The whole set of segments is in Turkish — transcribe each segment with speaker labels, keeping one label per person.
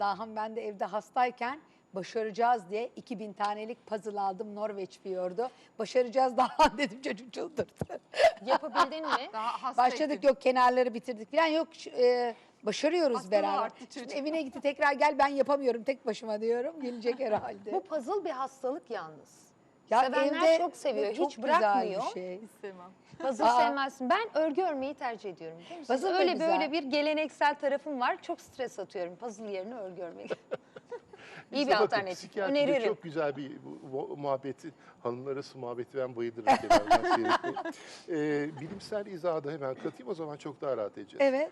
Speaker 1: Dahan ben de evde hastayken başaracağız diye 2000 tanelik puzzle aldım Norveç fiyordu. Başaracağız Dahan dedim çocuk çıldırdı.
Speaker 2: Yapabildin mi?
Speaker 3: Daha hasta
Speaker 1: Başladık yok kenarları bitirdik falan yok e, başarıyoruz
Speaker 3: Hastalığı
Speaker 1: beraber.
Speaker 3: arttı
Speaker 1: Şimdi
Speaker 3: çocuk.
Speaker 1: evine gitti tekrar gel ben yapamıyorum tek başıma diyorum. Gelecek herhalde.
Speaker 2: Bu puzzle bir hastalık yalnız.
Speaker 1: Ya
Speaker 2: Sevenler
Speaker 1: evde
Speaker 2: çok seviyor,
Speaker 1: çok
Speaker 2: hiç
Speaker 1: güzel bir
Speaker 2: bırakmıyor.
Speaker 1: şey.
Speaker 3: İstemem.
Speaker 2: Puzzle
Speaker 1: Aa.
Speaker 2: sevmezsin. Ben örgü örmeyi tercih ediyorum. biliyor musunuz?
Speaker 1: Puzzle da
Speaker 2: Öyle
Speaker 1: güzel.
Speaker 2: böyle bir geleneksel tarafım var. Çok stres atıyorum puzzle yerine örgü örmeyi. İyi bir
Speaker 4: bakın,
Speaker 2: alternatif.
Speaker 4: psikiyatride
Speaker 2: Öneririm.
Speaker 4: Çok güzel bir bu- bu muhabbeti, hanımlar arası muhabbeti ben bayılırım. genelde. Ee, bilimsel izahı da hemen katayım o zaman çok daha rahat edeceğiz.
Speaker 1: Evet.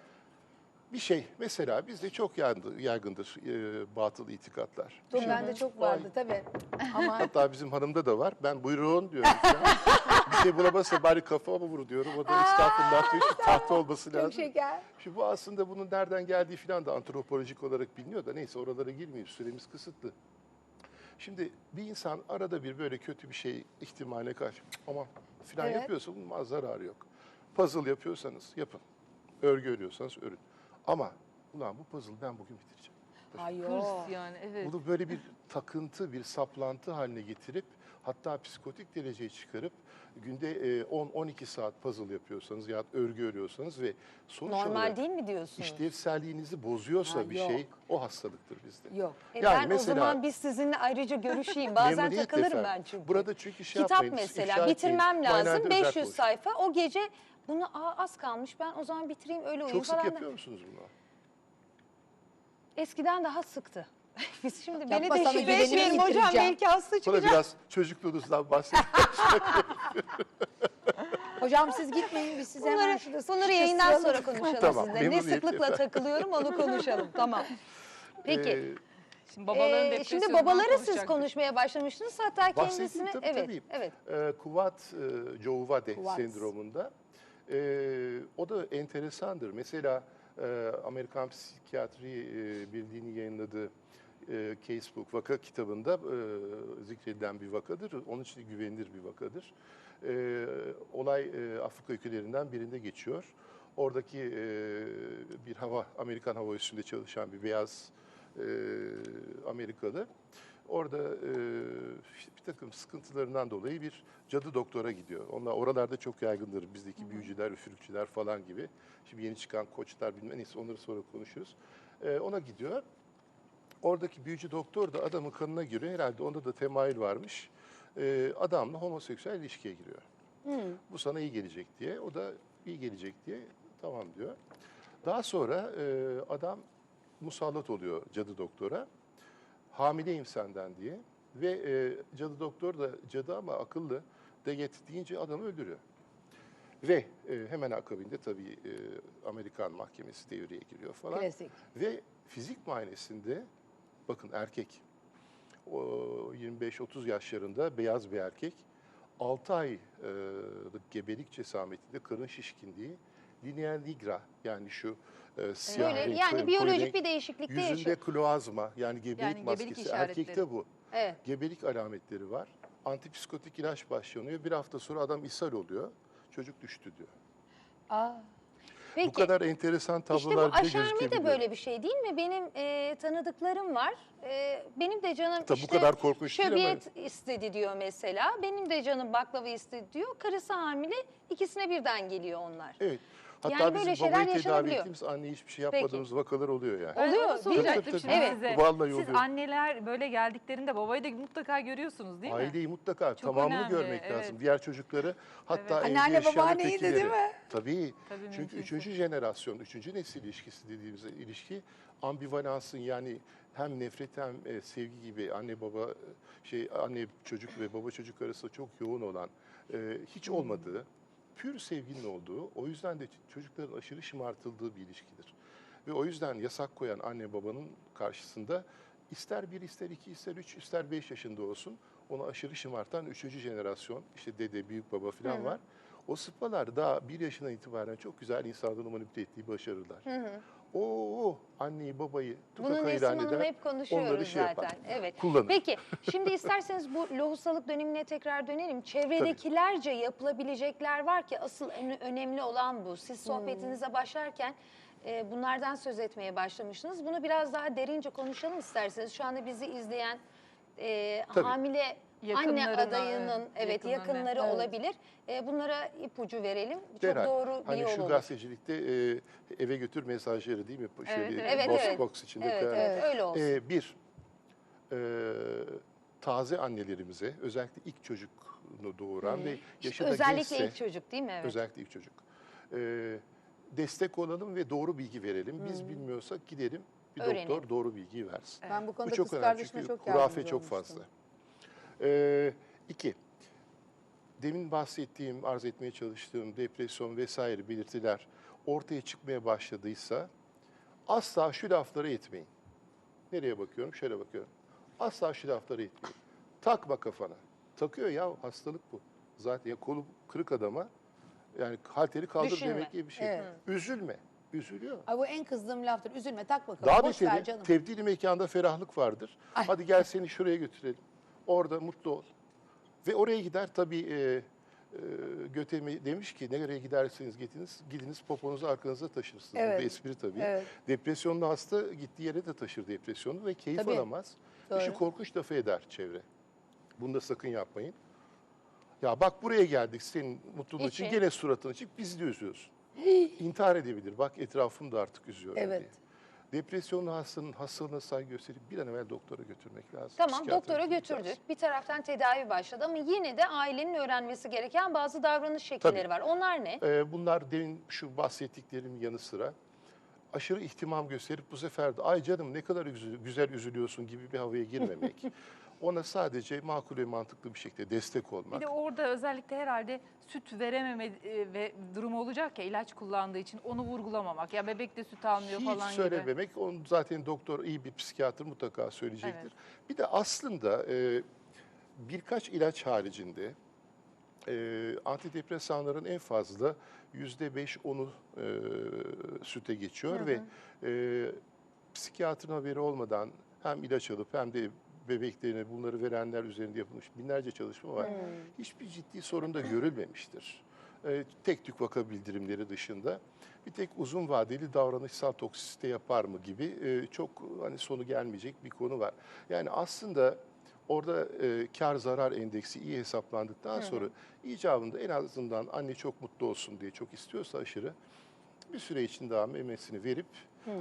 Speaker 4: Bir şey mesela bizde çok yaygındır, yaygındır e, batıl itikatlar.
Speaker 1: Dur
Speaker 4: Şey,
Speaker 1: bende çok vardı tabii. Ama
Speaker 4: Hatta bizim hanımda da var. Ben buyurun diyorum. bir şey bulamazsa bari kafama vur diyorum. O da estağfurullah diyor ki tahta olması lazım.
Speaker 1: şeker.
Speaker 4: Şimdi bu aslında bunun nereden geldiği falan da antropolojik olarak biliniyor da neyse oralara girmeyeyim süremiz kısıtlı. Şimdi bir insan arada bir böyle kötü bir şey ihtimaline karşı aman falan
Speaker 1: Evet.
Speaker 4: yapıyorsa bunun zararı yok. Puzzle yapıyorsanız yapın. Örgü örüyorsanız örün. Ama ulan bu puzzle ben bugün bitireceğim.
Speaker 3: Hırs
Speaker 1: yok.
Speaker 3: yani evet.
Speaker 4: Bunu böyle bir takıntı, bir saplantı haline getirip hatta psikotik dereceye çıkarıp günde e, 10-12 saat puzzle yapıyorsanız ya örgü örüyorsanız ve sonuç
Speaker 2: Normal
Speaker 4: olarak
Speaker 2: değil mi diyorsun?
Speaker 4: işlevselliğinizi bozuyorsa
Speaker 1: Ha,
Speaker 4: bir
Speaker 1: yok.
Speaker 4: şey o hastalıktır bizde.
Speaker 1: Yok.
Speaker 2: E
Speaker 4: Yani
Speaker 2: ben
Speaker 4: mesela-
Speaker 2: o zaman biz sizinle ayrıca görüşeyim. Bazen
Speaker 4: Memnuniyetle
Speaker 2: takılırım
Speaker 4: efendim.
Speaker 2: ben çünkü.
Speaker 4: Burada çünkü şey
Speaker 2: Kitap
Speaker 4: yapmayın,
Speaker 2: mesela
Speaker 4: ifşa etmeyin.
Speaker 2: bitirmem lazım.
Speaker 4: Bayağıdır
Speaker 2: 500
Speaker 4: uzatmayın.
Speaker 2: sayfa. O gece bunu Aa, az kalmış ben o zaman bitireyim öyle uyuyayım
Speaker 4: Çok sık
Speaker 2: falan.
Speaker 4: yapıyor musunuz bunu?
Speaker 2: Eskiden daha sıktı. Biz şimdi beni
Speaker 1: Yapma sana
Speaker 2: deşifre
Speaker 1: güvenimi
Speaker 2: etmeyelim hocam.
Speaker 1: yitireceğim.
Speaker 2: Belki hasta
Speaker 4: Bana
Speaker 2: çıkacak.
Speaker 4: biraz çocukluğunuzdan bahsedin.
Speaker 1: Hocam siz gitmeyin biz size hemen
Speaker 2: Bunları,
Speaker 1: şurada
Speaker 2: bunları yayından sonra konuşalım
Speaker 4: Tamam,
Speaker 2: sizinle. Ne
Speaker 4: memnuniyetle
Speaker 2: sıklıkla takılıyorum onu konuşalım. tamam. Peki.
Speaker 4: Ee,
Speaker 3: Şimdi babaların
Speaker 2: Ee, şimdi
Speaker 3: depresyonundan
Speaker 2: babaları siz
Speaker 3: konuşacaktık.
Speaker 2: konuşmaya başlamıştınız. Hatta
Speaker 4: Bahsedeyim
Speaker 2: kendisini
Speaker 4: tabii,
Speaker 2: evet
Speaker 4: tabii.
Speaker 2: evet.
Speaker 4: e, Kuvat e, Jovade
Speaker 1: Kuvat.
Speaker 4: sendromunda. E, o da enteresandır. Mesela e, Amerikan Psikiyatri e, Birliği'nin yayınladığı e, Casebook vaka kitabında e, zikredilen bir vakadır. Onun için güvenilir bir vakadır. E, olay e, Afrika ülkelerinden birinde geçiyor. Oradaki e, bir hava, Amerikan hava üssünde çalışan bir beyaz e, Amerikalı. Orada e, bir takım sıkıntılarından dolayı bir cadı doktora gidiyor. Onlar oralarda çok yaygındır bizdeki büyücüler, üfürükçüler falan gibi. Şimdi yeni çıkan koçlar bilmem neyse onları sonra konuşuruz. E, ona gidiyor. Oradaki büyücü doktor da adamın kanına giriyor. Herhalde onda da temayül varmış. E, adamla homoseksüel ilişkiye giriyor. Bu sana iyi gelecek diye. O da iyi gelecek diye tamam diyor. Daha sonra e, adam musallat oluyor cadı doktora. Hamileyim senden diye. Ve e, cadı doktor da cadı ama akıllı de deyince adamı öldürüyor. Ve e, hemen akabinde tabii e, Amerikan mahkemesi devreye giriyor falan.
Speaker 1: Klasik.
Speaker 4: Ve fizik muayenesinde bakın erkek o 25-30 yaşlarında beyaz bir erkek 6 aylık gebelik cesametinde karın şişkinliği lineal nigra yani şu e, siyah
Speaker 2: Böyle,
Speaker 4: renk,
Speaker 2: yani biyolojik
Speaker 4: renk,
Speaker 2: bir değişiklikte
Speaker 4: Yüzünde
Speaker 2: yaşıyor.
Speaker 4: kloazma yani gebelik
Speaker 3: Yani gebelik
Speaker 4: maskesi
Speaker 3: işaretleri.
Speaker 4: erkekte bu.
Speaker 2: Evet.
Speaker 4: Gebelik alametleri var. Antipsikotik ilaç başlanıyor. Bir hafta sonra adam ishal oluyor. Çocuk düştü diyor.
Speaker 1: Aa,
Speaker 2: Peki.
Speaker 4: Bu kadar enteresan
Speaker 2: İşte bu
Speaker 4: tablolar bile
Speaker 2: aşermi de
Speaker 4: gözükebiliyor.
Speaker 2: böyle bir şey değil mi? Benim e, tanıdıklarım var. E, benim de canım
Speaker 4: Tabii bu
Speaker 2: işte
Speaker 4: kadar korkunç değil ama-
Speaker 2: şöbiyet istedi diyor mesela. Benim de canım baklava istedi diyor. Karısı hamile. İkisine birden geliyor onlar.
Speaker 4: Evet. Hatta
Speaker 2: Yani böyle
Speaker 4: bizim
Speaker 2: şeyler
Speaker 4: babayı tedavi
Speaker 2: yaşanabiliyor.
Speaker 4: ettiğimiz anne hiçbir şey yapmadığımız vakalar oluyor yani.
Speaker 3: Ben
Speaker 2: Oluyor,
Speaker 3: onu
Speaker 2: değil mi?
Speaker 3: soracaktım
Speaker 4: Tabii,
Speaker 3: şimdi
Speaker 4: tabii.
Speaker 2: Evet.
Speaker 3: size.
Speaker 4: Vallahi
Speaker 3: Siz
Speaker 4: oluyor.
Speaker 3: anneler böyle geldiklerinde babayı da mutlaka görüyorsunuz değil mi?
Speaker 4: Aileyi mutlaka
Speaker 3: Çok
Speaker 4: tamamını
Speaker 3: önemli,
Speaker 4: görmek
Speaker 3: evet.
Speaker 4: lazım. Diğer çocukları hatta
Speaker 3: Evet.
Speaker 4: evde
Speaker 1: Anneanne, babaanneyi de değil mi?
Speaker 4: Tabii.
Speaker 3: Tabii,
Speaker 4: Çünkü
Speaker 3: mümkünse.
Speaker 4: üçüncü jenerasyon, üçüncü nesil ilişkisi dediğimiz ilişki ambivalansın yani hem nefret hem e, sevgi gibi anne baba şey anne çocuk ve baba çocuk arasında çok yoğun olan e, hiç olmadığı pür sevginin olduğu o yüzden de çocukların aşırı şımartıldığı bir ilişkidir. Ve o yüzden yasak koyan anne babanın karşısında ister bir, ister iki, ister üç, ister beş yaşında olsun onu aşırı şımartan üçüncü jenerasyon işte dede, büyük baba falan var. O sıpalar daha bir yaşından itibaren çok güzel insanları manipüle ettiği başarırlar. O anneyi babayı tukaka ilan eder,
Speaker 2: hep konuşuyoruz
Speaker 4: şey
Speaker 2: zaten.
Speaker 4: yapar,
Speaker 2: Evet.
Speaker 4: kullanır.
Speaker 2: Peki şimdi isterseniz bu lohusalık dönemine tekrar dönelim. Çevredekilerce yapılabilecekler var ki asıl önemli olan bu. Siz sohbetinize başlarken e, bunlardan söz etmeye başlamıştınız. Bunu biraz daha derince konuşalım isterseniz. Şu anda bizi izleyen e,
Speaker 4: Tabii.
Speaker 2: hamile anne adayının
Speaker 3: evet,
Speaker 2: evet yakınları
Speaker 1: Evet.
Speaker 2: olabilir. E, bunlara ipucu verelim. Çok
Speaker 4: Derhal.
Speaker 2: doğru bir
Speaker 4: Hani
Speaker 2: yol
Speaker 4: şu
Speaker 2: olur.
Speaker 4: gazetecilikte e, eve götür mesajları değil mi? Şöyle
Speaker 3: Evet,
Speaker 2: evet.
Speaker 4: box
Speaker 2: Evet,
Speaker 4: box içinde
Speaker 2: Evet, evet, öyle olsun.
Speaker 4: E, bir, e, taze annelerimize özellikle ilk çocukunu doğuran ve yaşı da
Speaker 2: Özellikle
Speaker 4: gençse,
Speaker 2: ilk çocuk değil mi? Evet.
Speaker 4: özellikle ilk çocuk. E, destek olalım ve doğru bilgi verelim. Biz bilmiyorsak gidelim bir
Speaker 2: Öğrenelim.
Speaker 4: doktor doğru bilgiyi versin.
Speaker 1: Ben bu konuda
Speaker 4: Bu çok
Speaker 1: kız kardeşime
Speaker 4: çünkü
Speaker 1: çok
Speaker 4: hurafe
Speaker 1: yardımcı
Speaker 4: çok
Speaker 1: olmuştum.
Speaker 4: fazla. Ee, iki, demin bahsettiğim, arz etmeye çalıştığım depresyon vesaire belirtiler ortaya çıkmaya başladıysa asla şu laflara etmeyin. Nereye bakıyorum? Şöyle bakıyorum. Asla şu laflara etmeyin. Takma kafana. Takıyor ya hastalık bu. Zaten ya kolu kırık adama yani halteri kaldır
Speaker 2: Düşünme.
Speaker 4: demek gibi bir şey.
Speaker 1: Evet.
Speaker 4: Üzülme. Üzülüyor.
Speaker 1: Ay bu en kızdığım laftır. Üzülme tak bakalım.
Speaker 4: Daha
Speaker 1: Boş ver
Speaker 4: beteri
Speaker 1: canım.
Speaker 4: mekanda ferahlık vardır.
Speaker 1: Ay.
Speaker 4: Hadi gel seni şuraya götürelim. Orada mutlu ol. Ve oraya gider tabii e, e, Götemi demiş ki nereye giderseniz gidiniz, gidiniz poponuzu arkanıza taşırsınız. Bu
Speaker 1: Evet.
Speaker 4: bir espri tabii.
Speaker 1: Evet.
Speaker 4: Depresyonlu hasta gittiği yere de taşır depresyonu ve keyif
Speaker 1: Tabii.
Speaker 4: alamaz.
Speaker 1: Doğru.
Speaker 4: korkunç lafı eder çevre. Bunu da sakın yapmayın. Ya bak buraya geldik senin mutluluğun için
Speaker 2: İçin.
Speaker 4: gene suratını çık bizi de üzüyorsun. İntihar edebilir. Bak etrafım da artık üzüyor
Speaker 1: Evet.
Speaker 4: diye. Depresyonlu hastanın hastalığına saygı gösterip bir an evvel doktora götürmek lazım.
Speaker 2: Tamam
Speaker 4: Psikiyatra
Speaker 2: doktora götürdük.
Speaker 4: lazım.
Speaker 2: Bir taraftan tedavi başladı ama yine de ailenin öğrenmesi gereken bazı davranış şekilleri
Speaker 4: Tabii.
Speaker 2: var. Onlar ne?
Speaker 4: Ee, bunlar demin şu bahsettiklerimin yanı sıra aşırı ihtimam gösterip bu sefer de ay canım ne kadar üzü- güzel üzülüyorsun gibi bir havaya girmemek. Ona sadece makul ve mantıklı bir şekilde destek olmak.
Speaker 3: Bir de orada özellikle herhalde süt verememe e, ve durumu olacak ya ilaç kullandığı için onu vurgulamamak. Ya bebek de süt almıyor
Speaker 4: Hiç
Speaker 3: falan gibi.
Speaker 4: söylememek, onu zaten doktor, iyi bir psikiyatr mutlaka söyleyecektir.
Speaker 3: Evet.
Speaker 4: Bir de aslında e, birkaç ilaç haricinde e, antidepresanların en fazla yüzde beş onu e, süte geçiyor ve e, psikiyatrın haberi olmadan hem ilaç alıp hem de bebeklerine bunları verenler üzerinde yapılmış binlerce çalışma var. Hiçbir ciddi sorun da görülmemiştir. E, tek tük vaka bildirimleri dışında bir tek uzun vadeli davranışsal toksisite yapar mı gibi e, çok hani sonu gelmeyecek bir konu var. Yani aslında orada e, kar zarar endeksi iyi hesaplandıktan sonra icabında en azından anne çok mutlu olsun diye çok istiyorsa aşırı bir süre için daha memesini verip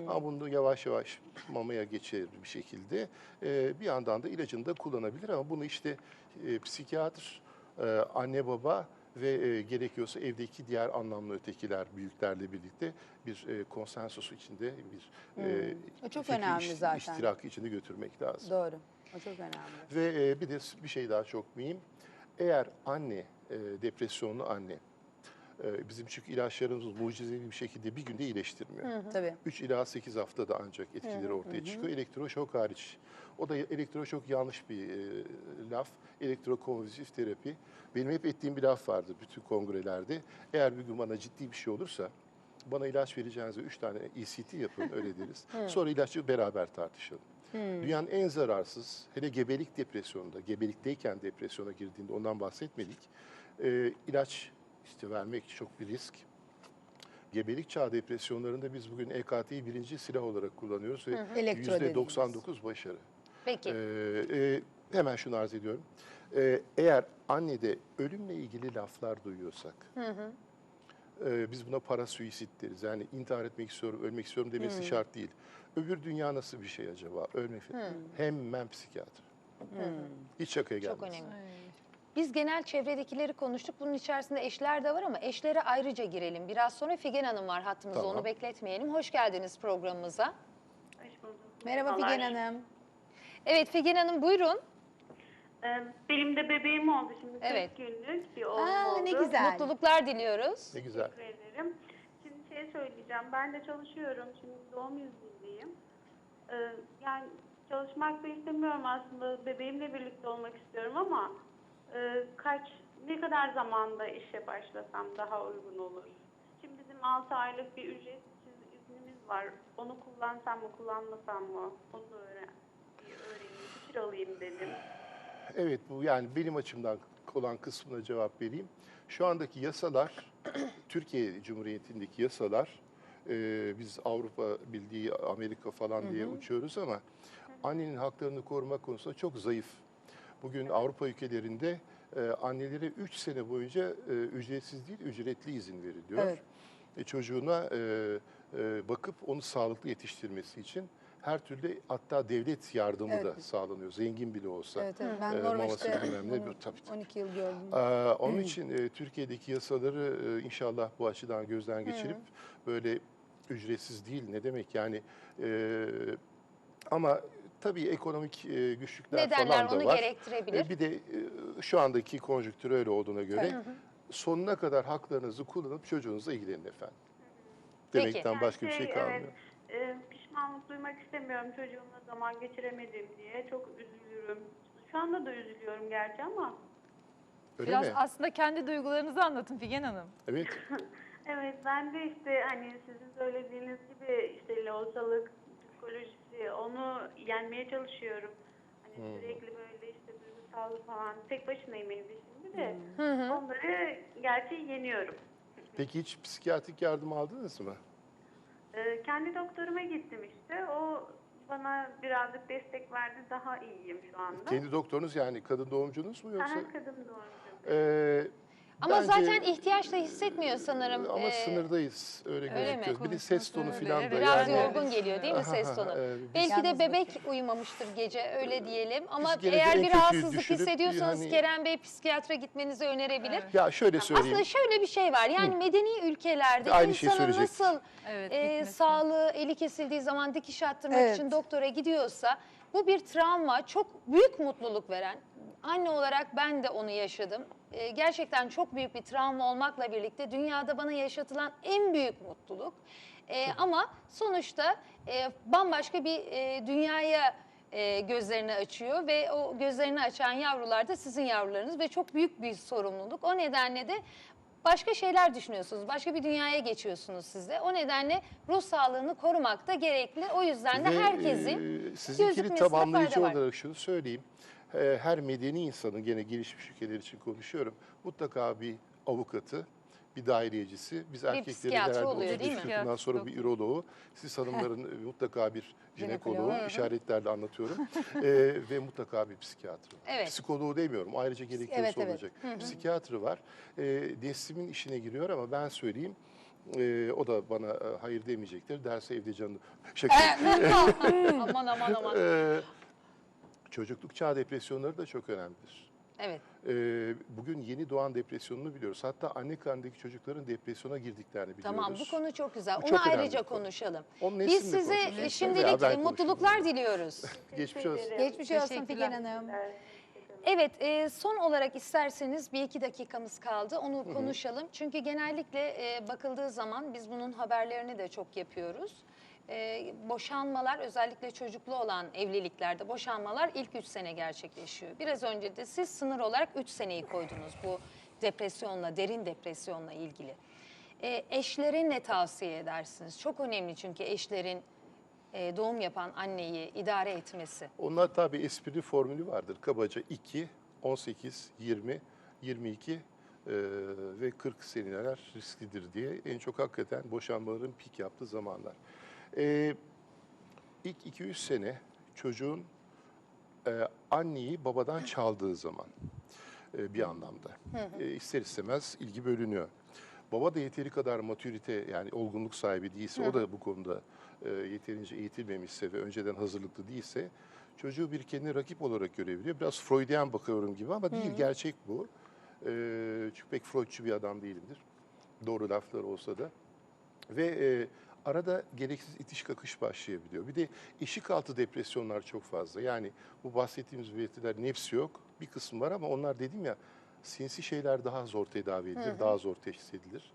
Speaker 4: ama bunu yavaş yavaş mamaya geçer bir şekilde e, bir yandan da ilacını da kullanabilir ama bunu işte e, psikiyatr, e, anne baba ve e, gerekiyorsa evdeki diğer anlamlı ötekiler büyüklerle birlikte bir e, konsensus içinde bir e,
Speaker 1: O çok
Speaker 4: fikri
Speaker 1: önemli
Speaker 4: iş-
Speaker 1: zaten.
Speaker 4: iştirakı içinde götürmek lazım.
Speaker 1: Doğru. O çok önemli.
Speaker 4: Ve e, bir de bir şey daha çok mühim. Eğer anne, e, depresyonlu anne, e, bizim çünkü ilaçlarımız mucizevi bir şekilde bir günde iyileştirmiyor.
Speaker 1: Tabii.
Speaker 4: 3 ila 8 haftada ancak etkileri ortaya çıkıyor. Elektroşok hariç. O da elektroşok yanlış bir e, laf. Elektrokonvulsif terapi. Benim hep ettiğim bir laf vardır bütün kongrelerde. Eğer bir gün bana ciddi bir şey olursa bana ilaç vereceğinize 3 tane ECT yapın öyle deriz. Sonra ilacı beraber tartışalım. Dünyanın en zararsız, hele gebelik depresyonunda, gebelikteyken depresyona girdiğinde ondan bahsetmedik. E, ilaç işte vermek çok bir risk. Gebelik çağı depresyonlarında biz bugün EKT'yi birinci silah olarak kullanıyoruz ve yüzde
Speaker 1: dediğimiz.
Speaker 4: %99 başarı.
Speaker 2: Peki.
Speaker 4: Ee, e, hemen şunu arz ediyorum. Ee, eğer annede ölümle ilgili laflar duyuyorsak, e, biz buna parasuisit deriz. Yani intihar etmek istiyorum, ölmek istiyorum demesi şart değil. Öbür dünya nasıl bir şey acaba? Ölmek Hemen psikiyatr. Hiç şakaya gelmez.
Speaker 2: Çok önemli. Biz genel çevredekileri konuştuk. Bunun içerisinde eşler de var ama eşlere ayrıca girelim. Biraz sonra Figen Hanım var hattımızda
Speaker 4: Tamam.
Speaker 2: onu bekletmeyelim. Hoş geldiniz programımıza.
Speaker 5: Hoş bulduk.
Speaker 1: Merhaba
Speaker 5: Merhabalar.
Speaker 1: Figen Hanım.
Speaker 2: Evet Figen Hanım buyurun.
Speaker 5: Ee, Benim de bebeğim oldu şimdi 40
Speaker 2: Evet.
Speaker 5: günlük bir oğlum
Speaker 1: Aa,
Speaker 5: oldu.
Speaker 1: ne güzel.
Speaker 2: Mutluluklar diliyoruz.
Speaker 4: Ne güzel.
Speaker 5: Teşekkür ederim. Şimdi şey söyleyeceğim. Ben de çalışıyorum. Şimdi doğum iznindeyim. Ee, yani çalışmak da istemiyorum aslında. Bebeğimle birlikte olmak istiyorum ama e, kaç ne kadar zamanda işe başlasam daha uygun olur? Şimdi bizim 6 aylık bir ücretsiz iznimiz var. Onu kullansam mı kullanmasam mı? Onu da öğren, bir öğreneyim, fikir alayım dedim.
Speaker 4: Evet bu yani benim açımdan olan kısmına cevap vereyim. Şu andaki yasalar, Türkiye Cumhuriyeti'ndeki yasalar e, biz Avrupa bildiği Amerika falan diye uçuyoruz ama annenin haklarını korumak konusunda çok zayıf. Bugün Avrupa ülkelerinde e, annelere 3 sene boyunca e, ücretsiz değil ücretli izin veriliyor.
Speaker 1: Evet.
Speaker 4: E, çocuğuna e, e, bakıp onu sağlıklı yetiştirmesi için her türlü hatta devlet yardımı
Speaker 1: Evet.
Speaker 4: da sağlanıyor. Zengin bile olsa.
Speaker 1: Evet, evet. Ben
Speaker 4: Ee,
Speaker 1: Norveç'te bunu
Speaker 4: tabii, tabii.
Speaker 1: 12 yıl gördüm.
Speaker 4: Ee, onun için e, Türkiye'deki yasaları e, inşallah bu açıdan gözden geçirip böyle ücretsiz değil ne demek yani e, ama tabii ekonomik e, güçlükler
Speaker 2: Nedenler
Speaker 4: falan da
Speaker 2: onu
Speaker 4: var.
Speaker 2: gerektirebilir.
Speaker 4: E, bir de e, şu andaki konjüktür öyle olduğuna göre sonuna kadar haklarınızı kullanıp çocuğunuzla ilgilenin efendim.
Speaker 2: Peki.
Speaker 4: Demekten
Speaker 5: Yani
Speaker 4: başka bir
Speaker 5: şey,
Speaker 4: şey kalmıyor.
Speaker 5: Evet, e, pişmanlık duymak istemiyorum çocuğumla zaman geçiremedim diye. Çok üzülürüm. Şu anda da üzülüyorum gerçi ama.
Speaker 4: Öyle
Speaker 3: Biraz
Speaker 4: mi?
Speaker 3: aslında kendi duygularınızı anlatın Figen Hanım.
Speaker 4: Evet.
Speaker 5: Evet ben de işte hani sizin söylediğiniz gibi işte loğusalık psikolojisi onu yenmeye çalışıyorum. Hani sürekli böyle işte duygusal falan tek başınayım evde şimdi de onları gerçi yeniyorum.
Speaker 4: Peki hiç psikiyatrik yardım aldınız mı?
Speaker 5: Ee, kendi doktoruma gittim işte. O bana birazcık destek verdi. Daha iyiyim şu anda.
Speaker 4: Kendi doktorunuz yani kadın doğumcunuz mu yoksa?
Speaker 5: Aha, kadın doğumcu.
Speaker 4: Ee,
Speaker 2: Ama
Speaker 4: bence-
Speaker 2: zaten ihtiyaç da hissetmiyor sanırım.
Speaker 4: Ama
Speaker 2: ee,
Speaker 4: sınırdayız öyle,
Speaker 2: öyle
Speaker 4: gözüküyor. Bir de ses tonu falan da
Speaker 3: evet.
Speaker 2: Biraz
Speaker 4: yani.
Speaker 2: yorgun geliyor değil mi ses tonu?
Speaker 4: Evet, biz-
Speaker 2: Belki de bebek uyumamıştır gece öyle diyelim. Ama eğer bir rahatsızlık hissediyorsanız
Speaker 4: hani-
Speaker 2: Kerem Bey psikiyatra gitmenizi önerebilir.
Speaker 4: Ya şöyle söyleyeyim.
Speaker 2: Aslında şöyle bir şey var. Yani medeni ülkelerde
Speaker 4: Aynı
Speaker 2: insanın
Speaker 4: söyleyecektim.
Speaker 2: nasıl
Speaker 3: Evet,
Speaker 2: e, sağlığı eli kesildiği zaman dikiş attırmak
Speaker 1: Evet.
Speaker 2: için doktora gidiyorsa bu bir travma, çok büyük mutluluk veren. Anne olarak ben de onu yaşadım. E, gerçekten çok büyük bir travma olmakla birlikte dünyada bana yaşatılan en büyük mutluluk. E, ama sonuçta e, bambaşka bir e, dünyaya e, gözlerini açıyor ve o gözlerini açan yavrular da sizin yavrularınız ve çok büyük bir sorumluluk. O nedenle de başka şeyler düşünüyorsunuz. Başka bir dünyaya geçiyorsunuz siz de. O nedenle ruh sağlığını korumak da gerekli. O yüzden de
Speaker 4: Ve,
Speaker 2: herkesin
Speaker 4: e, sizinkini tamamlayıcı
Speaker 2: fayda var.
Speaker 4: olarak şunu söyleyeyim. E, Her medeni insanın gene gelişmiş ülkeler için konuşuyorum. Mutlaka bir avukatı, bir daireyecisi, biz erkeklerin
Speaker 2: psikiyatr
Speaker 4: herhalde
Speaker 2: oluyor,
Speaker 4: 30
Speaker 2: değil mi?
Speaker 4: yaşından sonra bir üroloğu, siz hanımların e, mutlaka bir jinekoloğu, işaretlerle anlatıyorum E, ve mutlaka bir psikiyatr.
Speaker 2: Evet.
Speaker 4: Psikoloğu demiyorum, ayrıca gerekiyorsa
Speaker 1: Evet, evet.
Speaker 4: olacak. Psikiyatrı var. E, Neslim'in işine giriyor ama ben söyleyeyim, e, o da bana e, hayır demeyecektir. Derse evde canını... Şaka.
Speaker 2: aman aman aman.
Speaker 4: Ee, çocukluk çağ depresyonları da çok önemlidir.
Speaker 2: Evet.
Speaker 4: Ee, bugün yeni doğan depresyonunu biliyoruz. Hatta anne karnındaki çocukların depresyona girdiklerini biliyoruz.
Speaker 2: Tamam bu konu çok güzel.
Speaker 4: Bu
Speaker 2: Onu
Speaker 4: çok
Speaker 2: ayrıca konuşalım.
Speaker 4: Onun
Speaker 2: Biz size
Speaker 4: konuşalım.
Speaker 2: şimdilik mutluluklar diliyoruz.
Speaker 4: Geçmiş olsun.
Speaker 1: Geçmiş olsun. Figen Hanım.
Speaker 2: Evet, e, son olarak isterseniz bir iki dakikamız kaldı. Onu konuşalım. Çünkü genellikle e, bakıldığı zaman biz bunun haberlerini de çok yapıyoruz. E, boşanmalar özellikle çocuklu olan evliliklerde boşanmalar ilk 3 sene gerçekleşiyor. Biraz önce de siz sınır olarak 3 seneyi koydunuz bu depresyonla, derin depresyonla ilgili. E, eşlere ne tavsiye edersiniz? Çok önemli çünkü eşlerin e, doğum yapan anneyi idare etmesi.
Speaker 4: Onlar tabii espri formülü vardır. Kabaca 2, 18, 20, 22 e, ve 40 seneler risklidir diye. En çok hakikaten boşanmaların pik yaptığı zamanlar. E, ilk 200 sene çocuğun e, anneyi babadan çaldığı zaman e, bir anlamda. E, ister istemez ilgi bölünüyor. Baba da yeteri kadar matürite yani olgunluk sahibi değilse, o da bu konuda e, yeterince eğitilmemişse ve önceden hazırlıklı değilse çocuğu bir kendine rakip olarak görebiliyor. Biraz Freudian bakıyorum gibi ama değil, gerçek bu. E, çünkü pek Freudçu bir adam değilimdir. Doğru laflar olsa da. Ve e, arada gereksiz itiş kakış başlayabiliyor. Bir de eşik altı depresyonlar çok fazla. Yani bu bahsettiğimiz belirtiler nefsi yok. Bir kısım var ama onlar dedim ya sinsi şeyler daha zor tedavi edilir, daha zor teşhis edilir.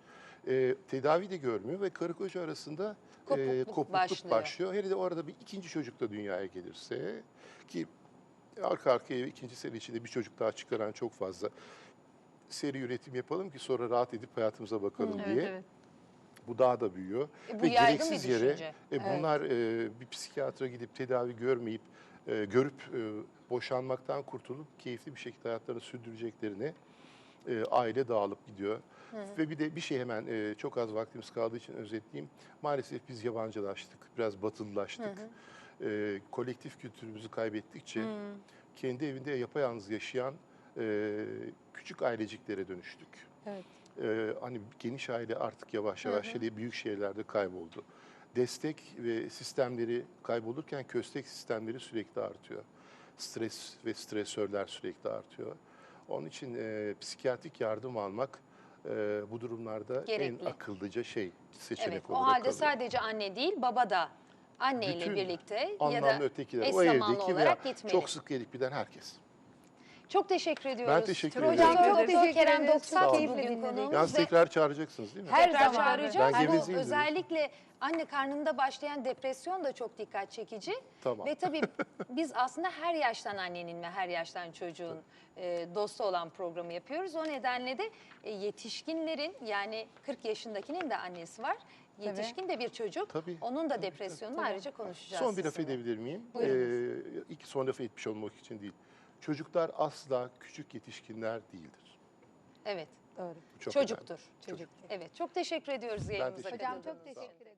Speaker 4: E, tedavi de görmüyor ve karı koca arasında e,
Speaker 2: Kopukluk
Speaker 4: kopukluk
Speaker 2: başlıyor.
Speaker 4: başlıyor. Hele de o arada bir ikinci çocuk da dünyaya gelirse ki arka arkaya ikinci sene içinde bir çocuk daha çıkaran çok fazla seri üretim yapalım ki sonra rahat edip hayatımıza bakalım
Speaker 3: Evet,
Speaker 4: diye.
Speaker 3: evet.
Speaker 4: Bu daha da büyüyor.
Speaker 2: E, bu
Speaker 4: Ve gereksiz yere
Speaker 2: düşünce.
Speaker 4: e, bunlar e, bir psikiyatra gidip tedavi görmeyip, e, görüp e, boşanmaktan kurtulup keyifli bir şekilde hayatlarını sürdüreceklerine e, aile dağılıp gidiyor. Ve bir de bir şey hemen e, çok az vaktimiz kaldığı için özetleyeyim. Maalesef biz yabancılaştık, biraz batılılaştık. E, kolektif kültürümüzü kaybettikçe kendi evinde yapayalnız yaşayan e, küçük aileciklere dönüştük.
Speaker 1: Evet.
Speaker 4: E, hani geniş aile artık yavaş yavaş hele büyük şehirlerde kayboldu. Destek ve sistemleri kaybolurken köstek sistemleri sürekli artıyor. Stres ve stresörler sürekli artıyor. Onun için e, psikiyatrik yardım almak e, bu durumlarda
Speaker 2: Gerekli.
Speaker 4: en akıllıca şey seçenek
Speaker 2: Evet, o
Speaker 4: olarak
Speaker 2: halde
Speaker 4: kalıyor.
Speaker 2: sadece anne değil, baba da anneyle
Speaker 4: Bütün
Speaker 2: birlikte ya da eş
Speaker 4: o
Speaker 2: zamanlı olarak gitmeli.
Speaker 4: çok sık gelip giden herkes.
Speaker 2: Çok teşekkür ediyoruz.
Speaker 4: Ben teşekkür
Speaker 3: Çok
Speaker 4: ederim.
Speaker 1: Hocam çok teşekkür
Speaker 2: Kerem
Speaker 1: ederiz.
Speaker 2: Doksak
Speaker 1: Çok
Speaker 2: bugün
Speaker 1: keyifli dinledik.
Speaker 2: konuğumuz
Speaker 4: Yalnız
Speaker 2: ve
Speaker 4: tekrar çağıracaksınız değil mi?
Speaker 1: Her
Speaker 2: tekrar
Speaker 1: zaman.
Speaker 2: çağıracağız.
Speaker 4: Ben
Speaker 2: Bu
Speaker 4: gevezeyim dedim.
Speaker 2: özellikle anne karnında başlayan depresyon da çok dikkat çekici.
Speaker 4: Tamam.
Speaker 2: Ve tabii biz aslında her yaştan annenin ve her yaştan çocuğun e, dostu olan programı yapıyoruz. O nedenle de e, yetişkinlerin yani 40 yaşındakinin de annesi var. Yetişkin de bir çocuk.
Speaker 4: Tabii.
Speaker 2: Onun da depresyonunu ayrıca konuşacağız.
Speaker 4: Son bir laf
Speaker 2: sizinle.
Speaker 4: edebilir miyim?
Speaker 2: Buyurunuz.
Speaker 4: Ee, iki son laf etmiş olmak için değil. Çocuklar asla küçük yetişkinler değildir.
Speaker 2: Evet.
Speaker 1: Doğru.
Speaker 4: Bu çok
Speaker 2: Çocuktur.
Speaker 4: önemli.
Speaker 1: Çocuk.
Speaker 2: Evet. Çok teşekkür ediyoruz yayınımıza
Speaker 4: teşekkür
Speaker 1: Hocam
Speaker 2: katıldığınız
Speaker 1: çok
Speaker 2: için.
Speaker 1: teşekkür ederim.